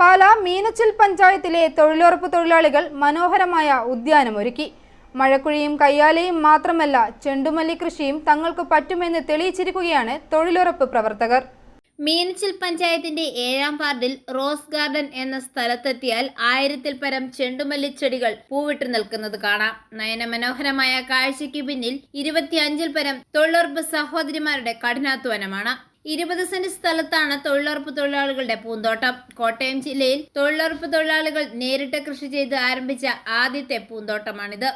പാല മീനച്ചിൽ പഞ്ചായത്തിലെ തൊഴിലുറപ്പ് തൊഴിലാളികൾ മനോഹരമായ ഉദ്യാനമൊരുക്കി മഴക്കുഴിയും കയ്യാലയും മാത്രമല്ല ചെണ്ടുമല്ലി കൃഷിയും തങ്ങൾക്ക് പറ്റുമെന്ന് തെളിയിച്ചിരിക്കുകയാണ് തൊഴിലുറപ്പ് പ്രവർത്തകർ. മീനച്ചിൽ പഞ്ചായത്തിന്റെ ഏഴാം വാർഡിൽ റോസ് ഗാർഡൻ എന്ന സ്ഥലത്തെത്തിയാൽ ആയിരത്തിൽ പരം ചെണ്ടുമല്ലിച്ചെടികൾ പൂവിട്ട് നിൽക്കുന്നത് കാണാം. നയനമനോഹരമായ കാഴ്ചയ്ക്ക് പിന്നിൽ ഇരുപത്തിയഞ്ചിൽ പരം തൊഴിലുറപ്പ് സഹോദരിമാരുടെ കഠിനാധ്വാനമാണ്. ഇരുപത് സെന്റ് സ്ഥലത്താണ് തൊഴിലുറപ്പ് തൊഴിലാളികളുടെ പൂന്തോട്ടം. കോട്ടയം ജില്ലയിൽ തൊഴിലുറപ്പ് തൊഴിലാളികൾ നേരിട്ട് കൃഷി ചെയ്ത് ആരംഭിച്ച ആദ്യത്തെ പൂന്തോട്ടമാണിത്.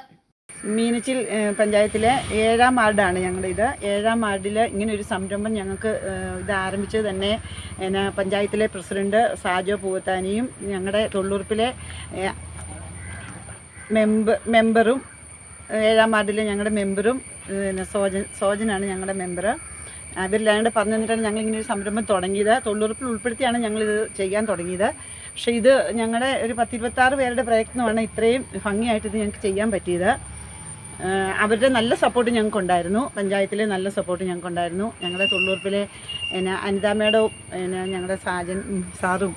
മീനച്ചിൽ പഞ്ചായത്തിലെ ഏഴാം വാർഡാണ് ഞങ്ങളുടെ ഇത്. ഏഴാം വാർഡിൽ ഇങ്ങനെ ഒരു സംരംഭം ഞങ്ങൾക്ക് ഇത് ആരംഭിച്ചത് തന്നെ എന്നാ പഞ്ചായത്തിലെ പ്രസിഡന്റ് സാജോ പൂവത്താനിയും ഞങ്ങളുടെ തൊഴിലുറപ്പിലെ മെമ്പ മെമ്പർ മെമ്പറും ഏഴാം വാർഡിലെ ഞങ്ങളുടെ മെമ്പറും സോജൻ സോജനാണ് ഞങ്ങളുടെ മെമ്പർ അവരെല്ലാം കൂടെ പറഞ്ഞു തന്നിട്ടാണ് ഞങ്ങൾ ഇങ്ങനെ ഒരു സംരംഭം തുടങ്ങിയത്. തൊഴിലുറപ്പിൽ ഉൾപ്പെടുത്തിയാണ് ഞങ്ങളിത് ചെയ്യാൻ തുടങ്ങിയത്. പക്ഷേ ഇത് ഞങ്ങളുടെ ഒരു പത്തിരുപത്താറ് പേരുടെ പ്രയത്നമാണ് ഇത്രയും ഭംഗിയായിട്ട് ഇത് ഞങ്ങൾക്ക് ചെയ്യാൻ പറ്റിയത്. അവരുടെ നല്ല സപ്പോർട്ട് ഞങ്ങൾക്ക് ഉണ്ടായിരുന്നു പഞ്ചായത്തിലെ നല്ല സപ്പോർട്ട് ഞങ്ങൾക്ക് ഉണ്ടായിരുന്നു ഞങ്ങളുടെ തൊഴിലുറപ്പിലെ പിന്നെ അനിതാ മേഡവും പിന്നെ ഞങ്ങളുടെ സാജൻ സാറും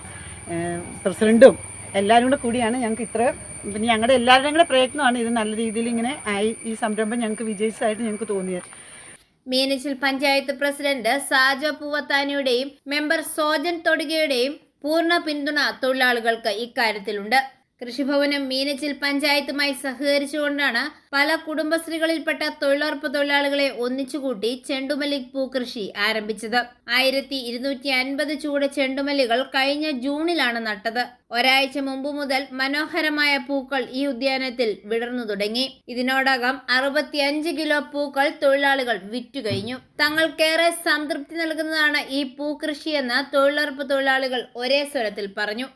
പ്രസിഡന്റും എല്ലാവരും കൂടെ കൂടിയാണ് ഞങ്ങൾക്ക് ഇത്ര പിന്നെ ഞങ്ങളുടെ എല്ലാവരുടെയും കൂടെ പ്രയത്നമാണ് ഇത് നല്ല രീതിയിൽ ഇങ്ങനെ ആയി ഈ സംരംഭം ഞങ്ങൾക്ക് വിജയിച്ചതായിട്ട് ഞങ്ങൾക്ക് തോന്നിയത്. മീനച്ചിൽ പഞ്ചായത്ത് പ്രസിഡന്റ് സാജോ പൂവത്താനിയുടെയും മെമ്പർ സോജൻ തൊടുകയുടെയും പൂർണ പിന്തുണ തൊഴിലാളികൾക്ക് ഇക്കാര്യത്തിലുണ്ട്. കൃഷിഭവനും മീനച്ചിൽ പഞ്ചായത്തുമായി സഹകരിച്ചുകൊണ്ടാണ് പല കുടുംബശ്രീകളിൽപ്പെട്ട തൊഴിലുറപ്പ് തൊഴിലാളികളെ ഒന്നിച്ചുകൂട്ടി ചെണ്ടുമല്ലി പൂക്കൃഷി ആരംഭിച്ചത്. ആയിരത്തി ഇരുന്നൂറ്റി അൻപത് ചൂട് ചെണ്ടുമല്ലികൾ കഴിഞ്ഞ ജൂണിലാണ് നട്ടത്. ഒരാഴ്ച മുമ്പ് മുതൽ മനോഹരമായ പൂക്കൾ ഈ ഉദ്യാനത്തിൽ വിടർന്നു തുടങ്ങി. ഇതിനോടകം അറുപത്തിയഞ്ച് കിലോ പൂക്കൾ തൊഴിലാളികൾ വിറ്റുകഴിഞ്ഞു തങ്ങൾക്കേറെ സംതൃപ്തി നൽകുന്നതാണ് ഈ പൂക്കൃഷിയെന്ന് തൊഴിലുറപ്പ് തൊഴിലാളികൾ ഒരേ സ്വരത്തിൽ പറഞ്ഞു.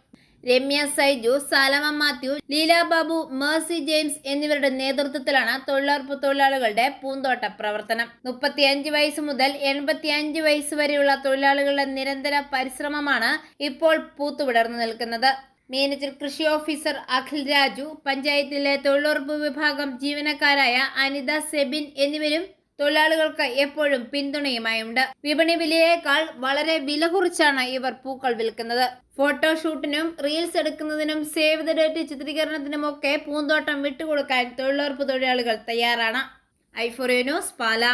രമ്യ സൈജു സാലമ മാത്യു ലീല ബാബു മേഴ്സി ജെയിംസ് എന്നിവരുടെ നേതൃത്വത്തിലാണ് തൊഴിലുറപ്പ് തൊഴിലാളികളുടെ പൂന്തോട്ട പ്രവർത്തനം. മുപ്പത്തിയഞ്ച് വയസ്സ് മുതൽ എൺപത്തിയഞ്ച് വയസ്സ് വരെയുള്ള തൊഴിലാളികളുടെ നിരന്തര പരിശ്രമമാണ് ഇപ്പോൾ പൂത്തുവിടർന്നു നിൽക്കുന്നത്. മാനേജർ കൃഷി ഓഫീസർ അഖിൽ രാജു പഞ്ചായത്തിലെ തൊഴിലുറപ്പ് വിഭാഗം ജീവനക്കാരായ അനിത സെബിൻ എന്നിവരും തൊഴിലാളികൾക്ക് എപ്പോഴും പിന്തുണയുമായുണ്ട്. വിപണി വിലയേക്കാൾ വളരെ വില കുറിച്ചാണ് ഇവർ പൂക്കൾ വിൽക്കുന്നത്. ഫോട്ടോഷൂട്ടിനും റീൽസ് എടുക്കുന്നതിനും സേവ് ദ ഡേറ്റ് ചിത്രീകരണത്തിനും ഒക്കെ പൂന്തോട്ടം വിട്ടുകൊടുക്കാൻ തൊഴിലുറപ്പ് തൊഴിലാളികൾ തയ്യാറാണ്. ഐഫോറിയോ ന്യൂസ് പാല.